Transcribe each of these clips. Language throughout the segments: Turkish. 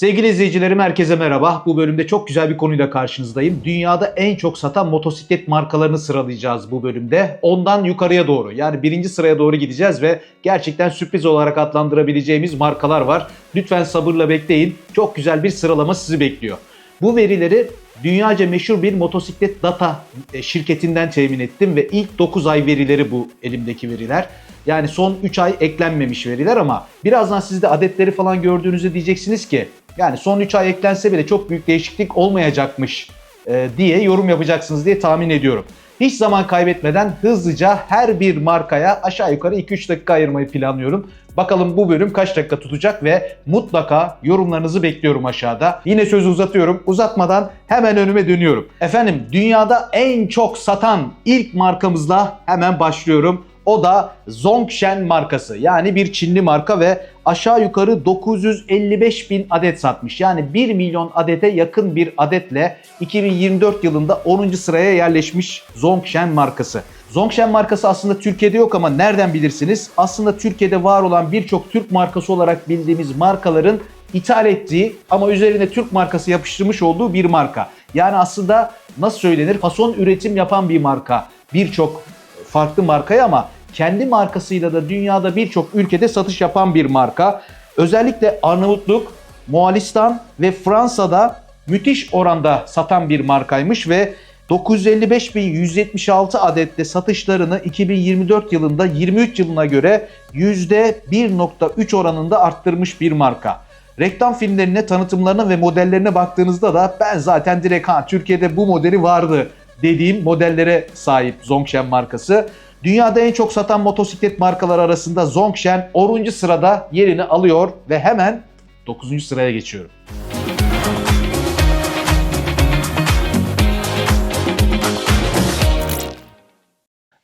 Sevgili izleyicilerim herkese merhaba. Bu bölümde çok güzel bir konuyla karşınızdayım. Dünyada en çok satan motosiklet markalarını sıralayacağız bu bölümde. Ondan yukarıya doğru yani birinci sıraya doğru gideceğiz ve gerçekten sürpriz olarak adlandırabileceğimiz markalar var. Lütfen sabırla bekleyin. Çok güzel bir sıralama sizi bekliyor. Bu verileri dünyaca meşhur bir motosiklet data e, şirketinden temin ettim ve ilk 9 ay verileri bu elimdeki veriler. Yani son 3 ay eklenmemiş veriler ama birazdan siz de adetleri falan gördüğünüzde diyeceksiniz ki yani son 3 ay eklense bile çok büyük değişiklik olmayacakmış e, diye yorum yapacaksınız diye tahmin ediyorum. Hiç zaman kaybetmeden hızlıca her bir markaya aşağı yukarı 2-3 dakika ayırmayı planlıyorum. Bakalım bu bölüm kaç dakika tutacak ve mutlaka yorumlarınızı bekliyorum aşağıda. Yine sözü uzatıyorum. Uzatmadan hemen önüme dönüyorum. Efendim dünyada en çok satan ilk markamızla hemen başlıyorum. O da Zongshen markası. Yani bir Çinli marka ve aşağı yukarı 955 bin adet satmış. Yani 1 milyon adete yakın bir adetle 2024 yılında 10. sıraya yerleşmiş Zongshen markası. Zongshen markası aslında Türkiye'de yok ama nereden bilirsiniz? Aslında Türkiye'de var olan birçok Türk markası olarak bildiğimiz markaların ithal ettiği ama üzerine Türk markası yapıştırmış olduğu bir marka. Yani aslında nasıl söylenir? Fason üretim yapan bir marka. Birçok farklı markaya ama kendi markasıyla da dünyada birçok ülkede satış yapan bir marka. Özellikle Arnavutluk, Moğolistan ve Fransa'da müthiş oranda satan bir markaymış ve 955.176 adette satışlarını 2024 yılında 23 yılına göre %1.3 oranında arttırmış bir marka. Reklam filmlerine, tanıtımlarına ve modellerine baktığınızda da ben zaten direkt ha Türkiye'de bu modeli vardı dediğim modellere sahip Zongshen markası. Dünyada en çok satan motosiklet markaları arasında Zongshen 10. sırada yerini alıyor ve hemen 9. sıraya geçiyorum.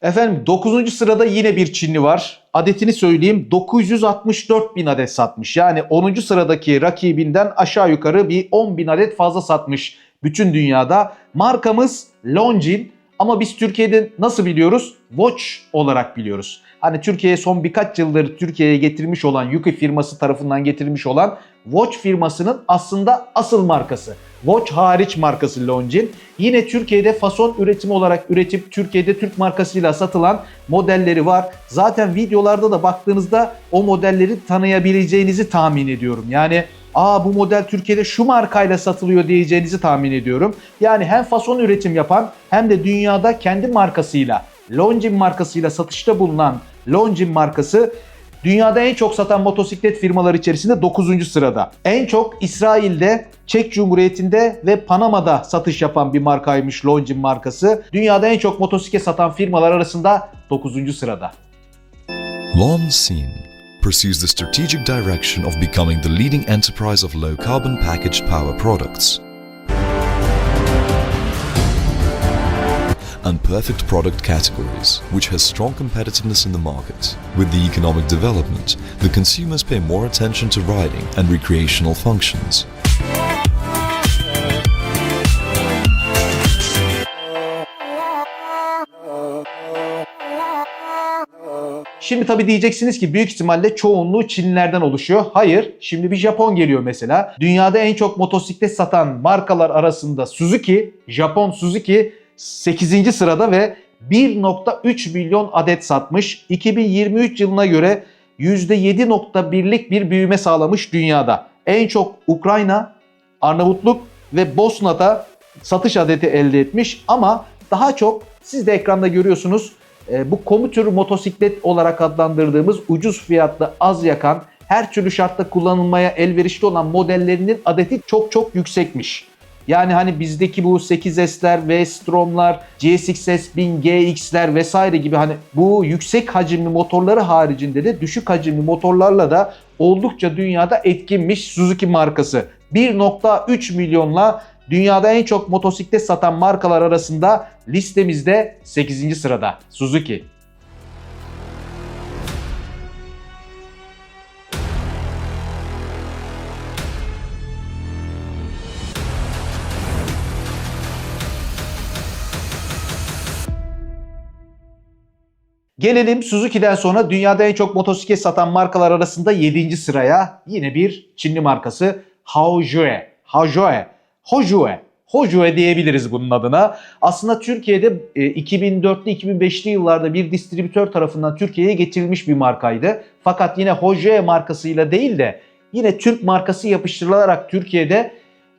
Efendim 9. sırada yine bir Çinli var. Adetini söyleyeyim 964 bin adet satmış. Yani 10. sıradaki rakibinden aşağı yukarı bir 10 bin adet fazla satmış bütün dünyada. Markamız Longines ama biz Türkiye'de nasıl biliyoruz? Watch olarak biliyoruz. Hani Türkiye'ye son birkaç yıldır Türkiye'ye getirmiş olan Yuki firması tarafından getirilmiş olan Watch firmasının aslında asıl markası. Watch hariç markası Longines. Yine Türkiye'de fason üretimi olarak üretip Türkiye'de Türk markasıyla satılan modelleri var. Zaten videolarda da baktığınızda o modelleri tanıyabileceğinizi tahmin ediyorum. Yani aa bu model Türkiye'de şu markayla satılıyor diyeceğinizi tahmin ediyorum. Yani hem fason üretim yapan hem de dünyada kendi markasıyla Longines markasıyla satışta bulunan Longines markası dünyada en çok satan motosiklet firmaları içerisinde 9. sırada. En çok İsrail'de, Çek Cumhuriyeti'nde ve Panama'da satış yapan bir markaymış Longines markası. Dünyada en çok motosiklet satan firmalar arasında 9. sırada. Longines pursues the strategic direction of becoming the leading enterprise of low carbon packaged power products. and perfect product categories, which has strong competitiveness in the market. With the economic development, the consumers pay more attention to riding and recreational functions. Şimdi tabii diyeceksiniz ki büyük ihtimalle çoğunluğu Çinlilerden oluşuyor. Hayır, şimdi bir Japon geliyor mesela. Dünyada en çok motosiklet satan markalar arasında Suzuki, Japon Suzuki 8. sırada ve 1.3 milyon adet satmış. 2023 yılına göre %7.1'lik bir büyüme sağlamış dünyada. En çok Ukrayna, Arnavutluk ve Bosna'da satış adeti elde etmiş ama daha çok siz de ekranda görüyorsunuz e, bu komutür motosiklet olarak adlandırdığımız ucuz fiyatlı az yakan her türlü şartta kullanılmaya elverişli olan modellerinin adeti çok çok yüksekmiş. Yani hani bizdeki bu 8S'ler, V-Strom'lar, GSX-S 1000, GX'ler vesaire gibi hani bu yüksek hacimli motorları haricinde de düşük hacimli motorlarla da oldukça dünyada etkinmiş Suzuki markası. 1.3 milyonla dünyada en çok motosiklet satan markalar arasında listemizde 8. sırada Suzuki. Gelelim Suzuki'den sonra dünyada en çok motosiklet satan markalar arasında 7. sıraya. Yine bir Çinli markası. Haojue. Haojue. Hojue. Hojue diyebiliriz bunun adına. Aslında Türkiye'de e, 2004'lü 2005'li yıllarda bir distribütör tarafından Türkiye'ye getirilmiş bir markaydı. Fakat yine Hojue markasıyla değil de yine Türk markası yapıştırılarak Türkiye'de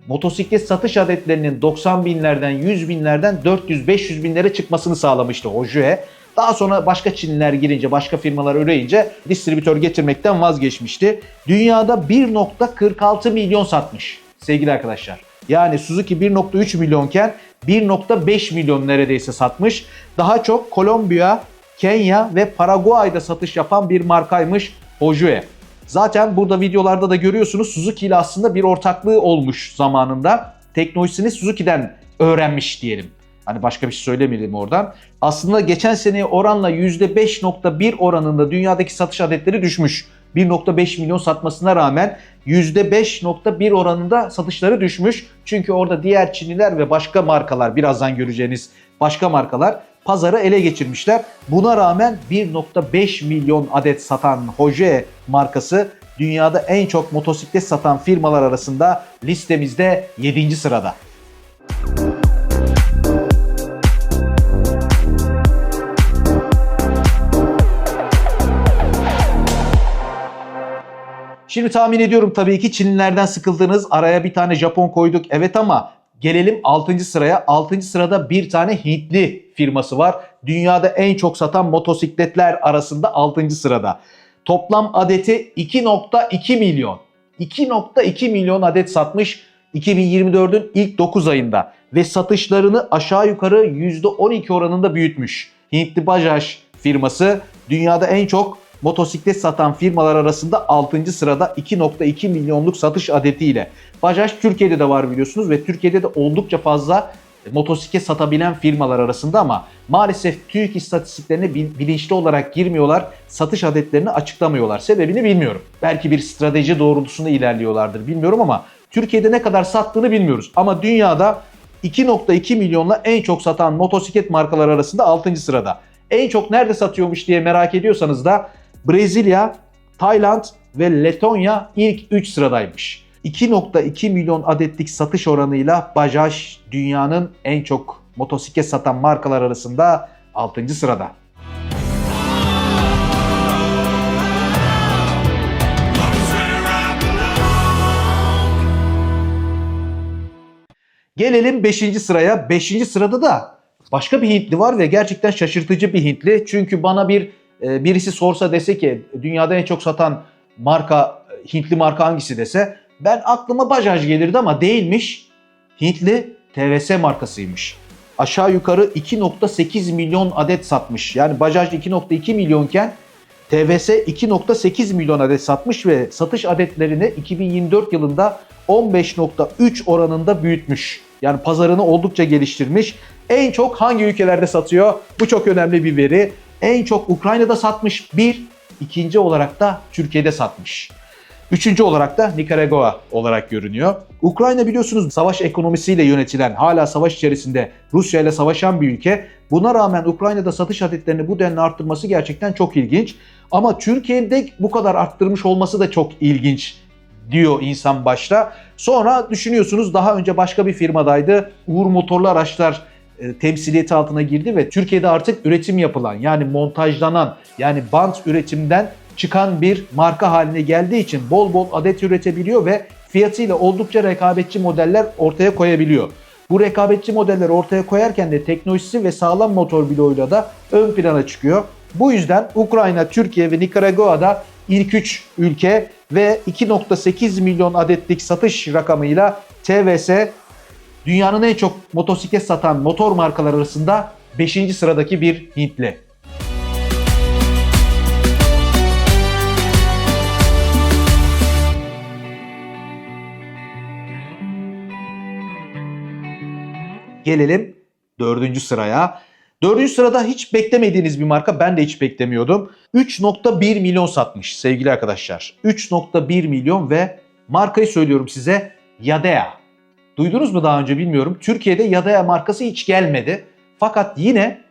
motosiklet satış adetlerinin 90 binlerden 100 binlerden 400-500 binlere çıkmasını sağlamıştı Hojue. Daha sonra başka Çinliler girince, başka firmalar üreyince distribütör getirmekten vazgeçmişti. Dünyada 1.46 milyon satmış sevgili arkadaşlar. Yani Suzuki 1.3 milyonken 1.5 milyon neredeyse satmış. Daha çok Kolombiya, Kenya ve Paraguay'da satış yapan bir markaymış Hojue. Zaten burada videolarda da görüyorsunuz Suzuki ile aslında bir ortaklığı olmuş zamanında. Teknolojisini Suzuki'den öğrenmiş diyelim. Hani başka bir şey söylemeyelim oradan. Aslında geçen seneye oranla %5.1 oranında dünyadaki satış adetleri düşmüş. 1.5 milyon satmasına rağmen %5.1 oranında satışları düşmüş. Çünkü orada diğer Çinliler ve başka markalar birazdan göreceğiniz başka markalar pazarı ele geçirmişler. Buna rağmen 1.5 milyon adet satan Hojie markası dünyada en çok motosiklet satan firmalar arasında listemizde 7. sırada. Şimdi tahmin ediyorum tabii ki Çinlilerden sıkıldınız. Araya bir tane Japon koyduk. Evet ama gelelim 6. sıraya. 6. sırada bir tane Hintli firması var. Dünyada en çok satan motosikletler arasında 6. sırada. Toplam adeti 2.2 milyon. 2.2 milyon adet satmış 2024'ün ilk 9 ayında ve satışlarını aşağı yukarı %12 oranında büyütmüş. Hintli Bajaj firması dünyada en çok motosiklet satan firmalar arasında 6. sırada 2.2 milyonluk satış adetiyle. Bajaj Türkiye'de de var biliyorsunuz ve Türkiye'de de oldukça fazla motosiklet satabilen firmalar arasında ama maalesef TÜİK istatistiklerine bil- bilinçli olarak girmiyorlar. Satış adetlerini açıklamıyorlar. Sebebini bilmiyorum. Belki bir strateji doğrultusunda ilerliyorlardır bilmiyorum ama Türkiye'de ne kadar sattığını bilmiyoruz. Ama dünyada 2.2 milyonla en çok satan motosiklet markaları arasında 6. sırada. En çok nerede satıyormuş diye merak ediyorsanız da Brezilya, Tayland ve Letonya ilk 3 sıradaymış. 2.2 milyon adetlik satış oranıyla Bajaj dünyanın en çok motosiklet satan markalar arasında 6. sırada. Gelelim 5. sıraya. 5. sırada da başka bir Hintli var ve gerçekten şaşırtıcı bir Hintli. Çünkü bana bir e, birisi sorsa dese ki dünyada en çok satan marka Hintli marka hangisi dese ben aklıma Bajaj gelirdi ama değilmiş. Hintli TVS markasıymış. Aşağı yukarı 2.8 milyon adet satmış. Yani Bajaj 2.2 milyonken TVS 2.8 milyon adet satmış ve satış adetlerini 2024 yılında 15.3 oranında büyütmüş. Yani pazarını oldukça geliştirmiş. En çok hangi ülkelerde satıyor? Bu çok önemli bir veri. En çok Ukrayna'da satmış bir, ikinci olarak da Türkiye'de satmış. Üçüncü olarak da Nikaragua olarak görünüyor. Ukrayna biliyorsunuz savaş ekonomisiyle yönetilen, hala savaş içerisinde Rusya ile savaşan bir ülke. Buna rağmen Ukrayna'da satış adetlerini bu denli arttırması gerçekten çok ilginç. Ama Türkiye'de bu kadar arttırmış olması da çok ilginç diyor insan başta. Sonra düşünüyorsunuz daha önce başka bir firmadaydı. Uğur Motorlu Araçlar temsiliyeti altına girdi ve Türkiye'de artık üretim yapılan yani montajlanan yani bant üretimden çıkan bir marka haline geldiği için bol bol adet üretebiliyor ve fiyatıyla oldukça rekabetçi modeller ortaya koyabiliyor. Bu rekabetçi modeller ortaya koyarken de teknolojisi ve sağlam motor bloğuyla da ön plana çıkıyor. Bu yüzden Ukrayna, Türkiye ve Nikaragua'da ilk 3 ülke ve 2.8 milyon adetlik satış rakamıyla TVS dünyanın en çok motosiklet satan motor markalar arasında 5. sıradaki bir Hintli. Gelelim dördüncü sıraya. Dördüncü sırada hiç beklemediğiniz bir marka. Ben de hiç beklemiyordum. 3.1 milyon satmış sevgili arkadaşlar. 3.1 milyon ve markayı söylüyorum size Yadea. Duydunuz mu daha önce bilmiyorum. Türkiye'de Yadea markası hiç gelmedi. Fakat yine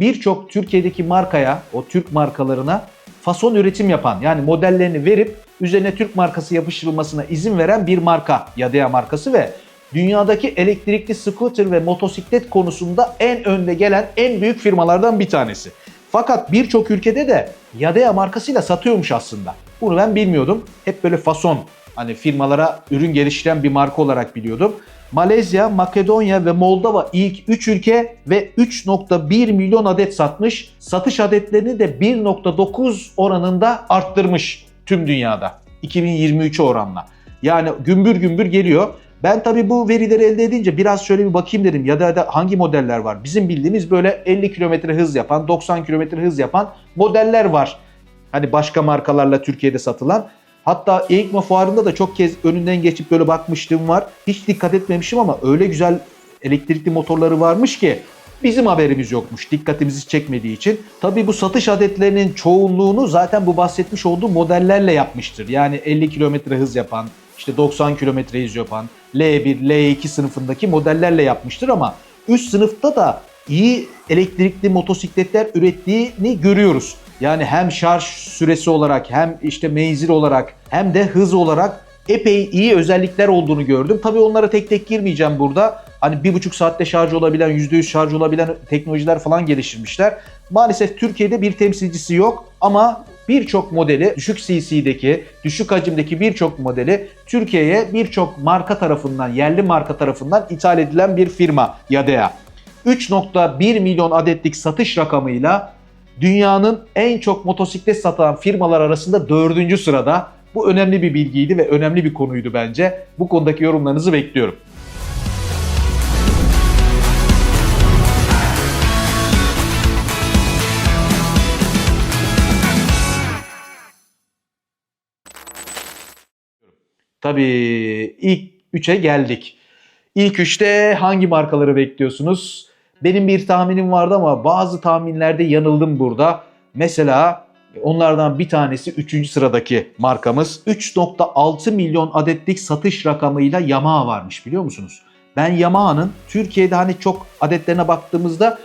birçok Türkiye'deki markaya, o Türk markalarına fason üretim yapan yani modellerini verip üzerine Türk markası yapıştırılmasına izin veren bir marka Yadea markası ve dünyadaki elektrikli scooter ve motosiklet konusunda en önde gelen en büyük firmalardan bir tanesi. Fakat birçok ülkede de Yadea markasıyla satıyormuş aslında. Bunu ben bilmiyordum. Hep böyle fason hani firmalara ürün geliştiren bir marka olarak biliyordum. Malezya, Makedonya ve Moldova ilk 3 ülke ve 3.1 milyon adet satmış. Satış adetlerini de 1.9 oranında arttırmış tüm dünyada 2023 oranla. Yani gümbür gümbür geliyor. Ben tabii bu verileri elde edince biraz şöyle bir bakayım dedim ya da, da hangi modeller var? Bizim bildiğimiz böyle 50 km hız yapan, 90 km hız yapan modeller var. Hani başka markalarla Türkiye'de satılan. Hatta EICMA fuarında da çok kez önünden geçip böyle bakmışlığım var. Hiç dikkat etmemişim ama öyle güzel elektrikli motorları varmış ki bizim haberimiz yokmuş dikkatimizi çekmediği için. Tabii bu satış adetlerinin çoğunluğunu zaten bu bahsetmiş olduğu modellerle yapmıştır. Yani 50 km hız yapan, işte 90 km hız yapan, L1, L2 sınıfındaki modellerle yapmıştır ama üst sınıfta da iyi elektrikli motosikletler ürettiğini görüyoruz. Yani hem şarj süresi olarak hem işte menzil olarak hem de hız olarak epey iyi özellikler olduğunu gördüm. Tabii onlara tek tek girmeyeceğim burada. Hani bir buçuk saatte şarj olabilen, %100 şarj olabilen teknolojiler falan geliştirmişler. Maalesef Türkiye'de bir temsilcisi yok ama birçok modeli düşük CC'deki, düşük hacimdeki birçok modeli Türkiye'ye birçok marka tarafından, yerli marka tarafından ithal edilen bir firma Yadea. 3.1 milyon adetlik satış rakamıyla dünyanın en çok motosiklet satan firmalar arasında dördüncü sırada. Bu önemli bir bilgiydi ve önemli bir konuydu bence. Bu konudaki yorumlarınızı bekliyorum. Tabii ilk 3'e geldik. İlk 3'te hangi markaları bekliyorsunuz? Benim bir tahminim vardı ama bazı tahminlerde yanıldım burada. Mesela onlardan bir tanesi 3. sıradaki markamız 3.6 milyon adetlik satış rakamıyla Yamaha varmış biliyor musunuz? Ben Yamaha'nın Türkiye'de hani çok adetlerine baktığımızda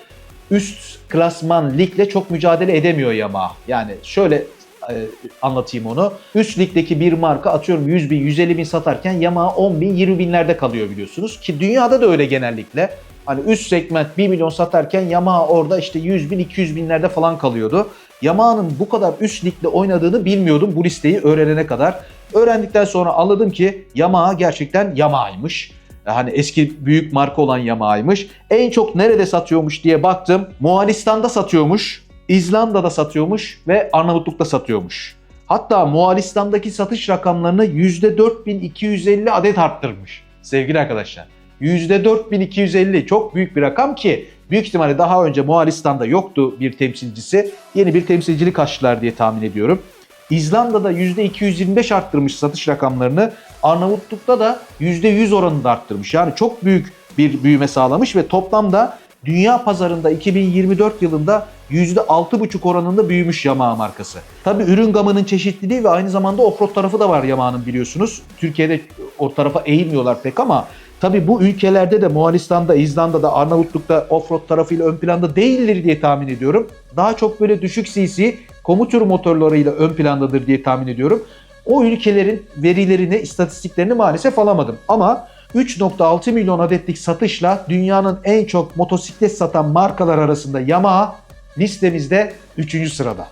üst klasman ligle çok mücadele edemiyor Yamaha. Yani şöyle e, anlatayım onu. Üst ligdeki bir marka atıyorum 100 bin, 150 bin satarken Yamaha 10 bin, 20 binlerde kalıyor biliyorsunuz. Ki dünyada da öyle genellikle. Hani üst segment 1 milyon satarken Yamaha orada işte 100 bin, 200 binlerde falan kalıyordu. Yamaha'nın bu kadar üst ligde oynadığını bilmiyordum bu listeyi öğrenene kadar. Öğrendikten sonra anladım ki Yamaha gerçekten Yamaha'ymış. Hani eski büyük marka olan Yamaha'ymış. En çok nerede satıyormuş diye baktım. Moğolistan'da satıyormuş, İzlanda'da satıyormuş ve Arnavutluk'ta satıyormuş. Hatta Moğolistan'daki satış rakamlarını %4250 adet arttırmış sevgili arkadaşlar. %4250 çok büyük bir rakam ki büyük ihtimalle daha önce Moğolistan'da yoktu bir temsilcisi. Yeni bir temsilcilik açtılar diye tahmin ediyorum. İzlanda'da %225 arttırmış satış rakamlarını. Arnavutluk'ta da %100 oranında arttırmış. Yani çok büyük bir büyüme sağlamış ve toplamda dünya pazarında 2024 yılında %6,5 oranında büyümüş Yamaha markası. Tabi ürün gamının çeşitliliği ve aynı zamanda offroad tarafı da var Yamaha'nın biliyorsunuz. Türkiye'de o tarafa eğilmiyorlar pek ama tabi bu ülkelerde de Moğolistan'da, İzlanda'da, Arnavutluk'ta offroad tarafıyla ön planda değildir diye tahmin ediyorum. Daha çok böyle düşük cc komutür motorlarıyla ön plandadır diye tahmin ediyorum. O ülkelerin verilerini, istatistiklerini maalesef alamadım. Ama 3.6 milyon adetlik satışla dünyanın en çok motosiklet satan markalar arasında Yamaha listemizde 3. sırada.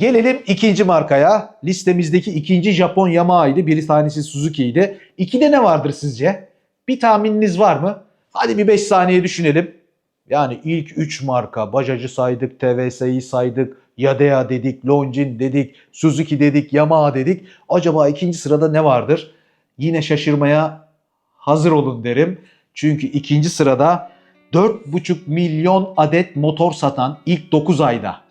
Gelelim ikinci markaya. Listemizdeki ikinci Japon Yamaha'ydı. Bir tanesi Suzuki'ydi. İkide ne vardır sizce? Bir tahmininiz var mı? Hadi bir 5 saniye düşünelim. Yani ilk 3 marka, Bajaj'ı saydık, TVS'yi saydık, Yadea dedik, Longin dedik, Suzuki dedik, Yamaha dedik. Acaba ikinci sırada ne vardır? Yine şaşırmaya hazır olun derim. Çünkü ikinci sırada 4,5 milyon adet motor satan ilk 9 ayda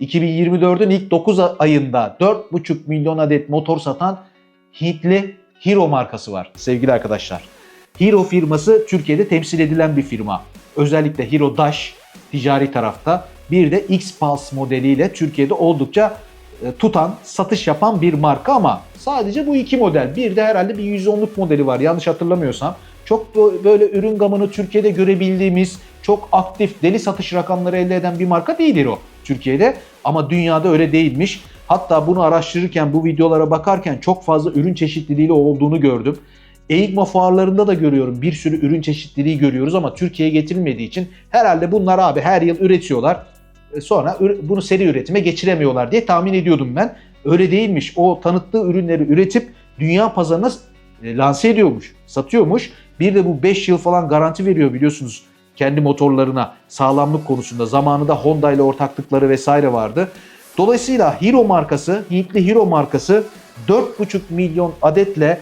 2024'ün ilk 9 ayında 4,5 milyon adet motor satan Hintli Hero markası var sevgili arkadaşlar. Hero firması Türkiye'de temsil edilen bir firma. Özellikle Hero Dash ticari tarafta Bir de X-Pulse modeliyle Türkiye'de oldukça e, tutan, satış yapan bir marka ama sadece bu iki model. Bir de herhalde bir 110'luk modeli var yanlış hatırlamıyorsam. Çok bö- böyle ürün gamını Türkiye'de görebildiğimiz, çok aktif, deli satış rakamları elde eden bir marka değildir o Türkiye'de. Ama dünyada öyle değilmiş. Hatta bunu araştırırken, bu videolara bakarken çok fazla ürün çeşitliliği olduğunu gördüm. EIGMA fuarlarında da görüyorum. Bir sürü ürün çeşitliliği görüyoruz ama Türkiye'ye getirilmediği için herhalde bunlar abi her yıl üretiyorlar. E, Sonra bunu seri üretime geçiremiyorlar diye tahmin ediyordum ben. Öyle değilmiş. O tanıttığı ürünleri üretip dünya pazarına e, lanse ediyormuş, satıyormuş. Bir de bu 5 yıl falan garanti veriyor biliyorsunuz kendi motorlarına sağlamlık konusunda. Zamanında Honda ile ortaklıkları vesaire vardı. Dolayısıyla Hero markası, Hintli Hero markası 4,5 milyon adetle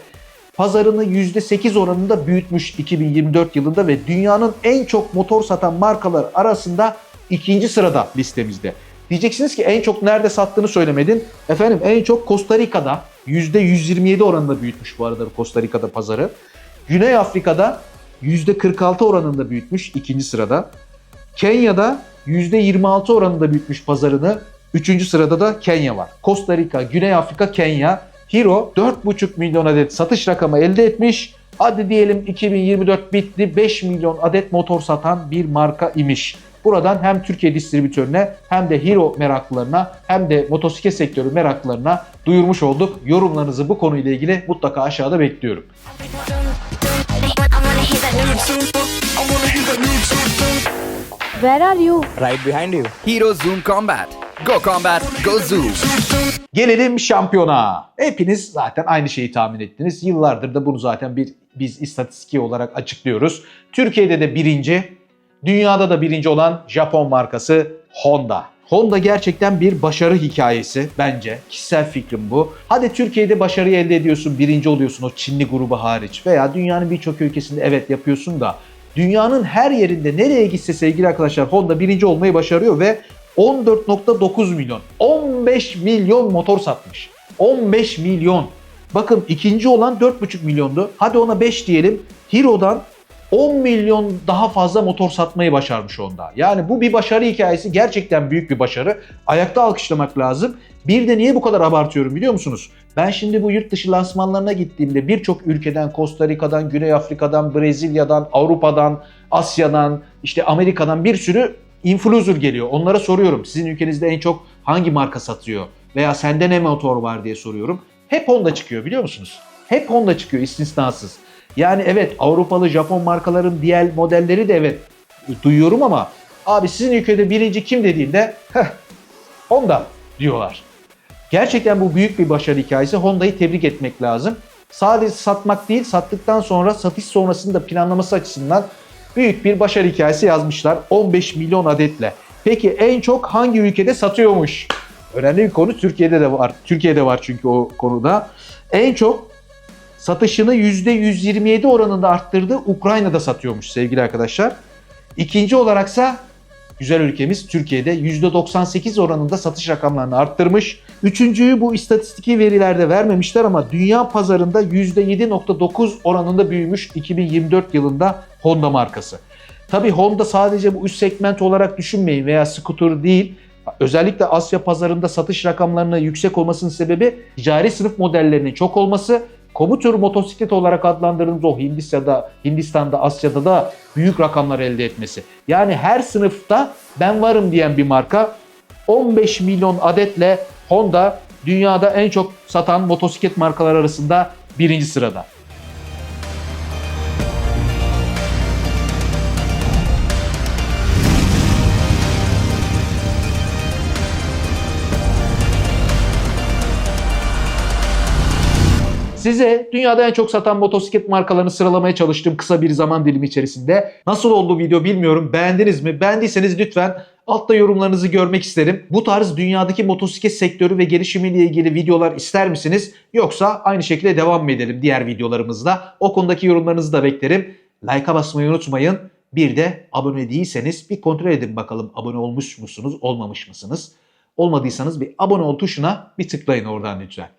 pazarını %8 oranında büyütmüş 2024 yılında ve dünyanın en çok motor satan markalar arasında ikinci sırada listemizde. Diyeceksiniz ki en çok nerede sattığını söylemedin. Efendim en çok Costa Rica'da %127 oranında büyütmüş bu arada Costa Rica'da pazarı. Güney Afrika'da %46 oranında büyütmüş ikinci sırada. Kenya'da %26 oranında büyütmüş pazarını. Üçüncü sırada da Kenya var. Costa Rica, Güney Afrika, Kenya. Hero 4,5 milyon adet satış rakamı elde etmiş. Hadi diyelim 2024 bitti 5 milyon adet motor satan bir marka imiş. Buradan hem Türkiye distribütörüne hem de Hero meraklılarına hem de motosiklet sektörü meraklılarına duyurmuş olduk. Yorumlarınızı bu konuyla ilgili mutlaka aşağıda bekliyorum. Where are you? right behind you. Hero Zoom Combat. Go Combat, go Zoom. Gelelim şampiyona. Hepiniz zaten aynı şeyi tahmin ettiniz. Yıllardır da bunu zaten bir biz istatistiki olarak açıklıyoruz. Türkiye'de de birinci, dünyada da birinci olan Japon markası Honda. Honda gerçekten bir başarı hikayesi bence. Kişisel fikrim bu. Hadi Türkiye'de başarıyı elde ediyorsun, birinci oluyorsun o Çinli grubu hariç veya dünyanın birçok ülkesinde evet yapıyorsun da dünyanın her yerinde nereye gitse sevgili arkadaşlar Honda birinci olmayı başarıyor ve 14.9 milyon, 15 milyon motor satmış. 15 milyon. Bakın ikinci olan 4.5 milyondu. Hadi ona 5 diyelim. Hero'dan 10 milyon daha fazla motor satmayı başarmış onda. Yani bu bir başarı hikayesi. Gerçekten büyük bir başarı. Ayakta alkışlamak lazım. Bir de niye bu kadar abartıyorum biliyor musunuz? Ben şimdi bu yurt dışı lansmanlarına gittiğimde birçok ülkeden, Costa Rica'dan, Güney Afrika'dan, Brezilya'dan, Avrupa'dan, Asya'dan, işte Amerika'dan bir sürü influencer geliyor. Onlara soruyorum sizin ülkenizde en çok hangi marka satıyor? Veya sende ne motor var diye soruyorum. Hep Honda çıkıyor biliyor musunuz? Hep Honda çıkıyor istisnasız. Yani evet Avrupalı Japon markaların diğer modelleri de evet duyuyorum ama abi sizin ülkede birinci kim dediğinde heh, Honda diyorlar. Gerçekten bu büyük bir başarı hikayesi. Honda'yı tebrik etmek lazım. Sadece satmak değil, sattıktan sonra satış sonrasında planlaması açısından büyük bir başarı hikayesi yazmışlar. 15 milyon adetle. Peki en çok hangi ülkede satıyormuş? Önemli bir konu Türkiye'de de var. Türkiye'de var çünkü o konuda. En çok satışını %127 oranında arttırdı. Ukrayna'da satıyormuş sevgili arkadaşlar. İkinci olaraksa güzel ülkemiz Türkiye'de %98 oranında satış rakamlarını arttırmış. Üçüncüyü bu istatistiki verilerde vermemişler ama dünya pazarında %7.9 oranında büyümüş 2024 yılında Honda markası. Tabii Honda sadece bu üst segment olarak düşünmeyin veya scooter değil. Özellikle Asya pazarında satış rakamlarının yüksek olmasının sebebi ticari sınıf modellerinin çok olması komuter motosiklet olarak adlandırdığımız o Hindistan'da, Hindistan'da, Asya'da da büyük rakamlar elde etmesi. Yani her sınıfta ben varım diyen bir marka 15 milyon adetle Honda dünyada en çok satan motosiklet markalar arasında birinci sırada. Size dünyada en çok satan motosiklet markalarını sıralamaya çalıştığım kısa bir zaman dilimi içerisinde. Nasıl oldu video bilmiyorum. Beğendiniz mi? Beğendiyseniz lütfen altta yorumlarınızı görmek isterim. Bu tarz dünyadaki motosiklet sektörü ve gelişimiyle ilgili videolar ister misiniz? Yoksa aynı şekilde devam mı edelim diğer videolarımızda? O konudaki yorumlarınızı da beklerim. Like'a basmayı unutmayın. Bir de abone değilseniz bir kontrol edin bakalım abone olmuş musunuz, olmamış mısınız? Olmadıysanız bir abone ol tuşuna bir tıklayın oradan lütfen.